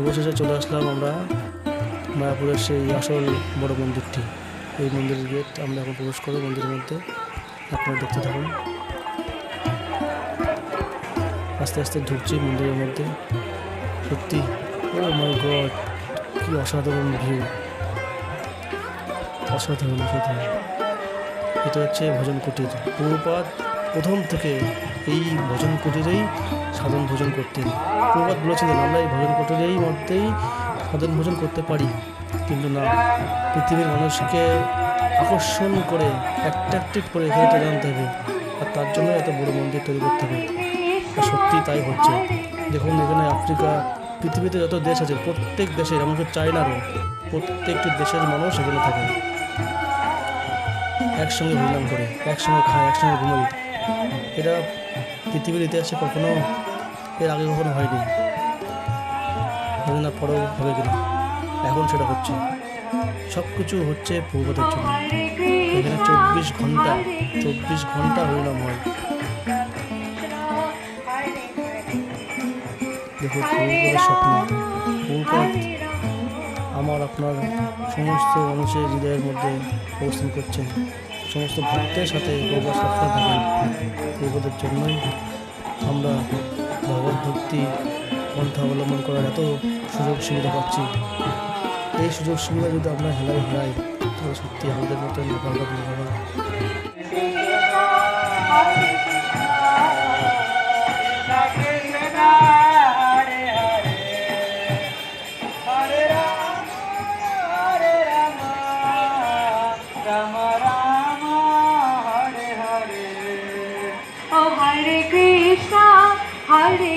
অবশেষে চলে আসলাম আমরা মায়াপুরের সেই আসল বড় মন্দিরটি। এই মন্দিরের গেট আমরা এখন প্রবেশ করব মন্দিরের মধ্যে। আপনারা দেখতে থাকুন। আস্তে আস্তে ঢুকছি মন্দিরের মধ্যে। সত্যি, ও মাই গড, কি অসাধারণ ভিউ। অসাধারণ অসাধারণ। এটা হচ্ছে ভোজন কুটির পূর্বপাত প্রথম থেকে এই ভোজন কুটিরেই সাধন ভোজন করতেন পূর্বপাত বলেছিলেন, আমরা এই ভোজন কুটিরেই মধ্যেই সাধন ভোজন করতে পারি। কিন্তু না, পৃথিবীর মানুষকে আকর্ষণ করে অ্যাট্রাক্টিভ করে এখানে আনতে হবে। আর তার জন্য এত বড় মন্দির তৈরি করতে হবে। আর সত্যি তাই হচ্ছে। দেখুন, এখানে আফ্রিকা, পৃথিবীতে যত দেশ আছে, প্রত্যেক দেশের এমনকি চায়নারও প্রত্যেকটি দেশের মানুষ এখানে থাকে। একসঙ্গে হরিনাম করে, একসঙ্গে খায়, একসঙ্গে ঘুমাই এটা পৃথিবীর ইতিহাসে কখনো এর আগে কখনো হয়নি। হবে না পরেও হবে কিনা? এখন সেটা হচ্ছে। সব কিছু হচ্ছে পূর্বদের জন্য। এখানে চব্বিশ ঘণ্টা চব্বিশ ঘণ্টা হরিনাম হয় দেখো স্বপ্ন। আমার আপনার সমস্ত মানুষের হৃদয়ের মধ্যে অবস্থান করছেন সমস্ত ভক্তের সাথে বাবা সবসময় থাকেন। পূর্বদের জন্যই আমরা ভগবত ভক্তি পন্থা অবলম্বন করার এত সুযোগ সুবিধা পাচ্ছি। এই সুযোগ সুবিধা যদি আমরা হেলায় হারাই, তাহলে সত্যি আমাদের মতো নেপাল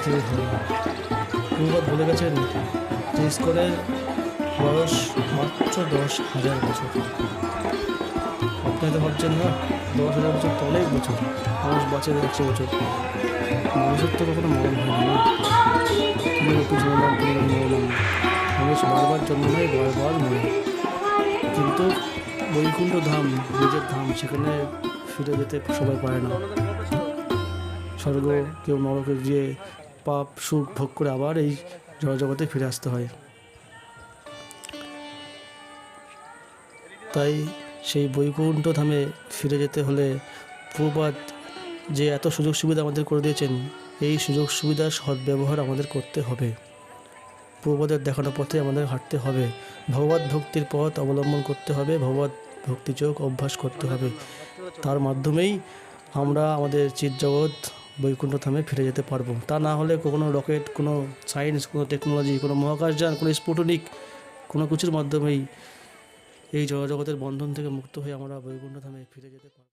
আর কি বলে গেছেন? যে ইস্কনের বয়স মাত্র দশ হাজার বছর। আপনি তো ভাবছেন, না, দশ হাজার বছর তো অনেক বছর মানুষ বাঁচে একশো বছর। মানুষের তো কখনো মরণ হয় না একটু জন্মলাম মানুষ বারবার জন্ম নেয়, বারবার মরে। কিন্তু বৈকুণ্ঠ ধাম, নিজের ধাম, সেখানে ফিরে যেতে সবাই পারে না। স্বর্গ, কেউ নরকে গিয়ে পাপ, সুখ ভোগ করে আবার এই জগতে ফিরে আসতে হয়। তাই সেই বৈকুণ্ঠ ধামে ফিরে যেতে হলে পূর্বাদ যে এত সুযোগ সুবিধা আমাদের করে দিয়েছেন, এই সুযোগ সুবিধার সদ্ব্যবহার আমাদের করতে হবে। পূর্বদের দেখানো পথে আমাদের হাঁটতে হবে। ভগবত ভক্তির পথ অবলম্বন করতে হবে, ভগবত চোখ অভ্যাস করতে হবে। তার মাধ্যমেই আমরা আমাদের চিৎজগৎ বৈকুণ্ঠ থামে ফিরে যেতে পারব। তা না হলে কোনো রকেট, কোনো সায়েন্স, কোনো টেকনোলজি, কোনো মহাকাশযান, কোনো স্পুটনিক, কোনো কিছুর মাধ্যমেই এই জগতের বন্ধন থেকে মুক্ত হয়ে আমরা বৈকুণ্ঠ থামে ফিরে যেতে পারব।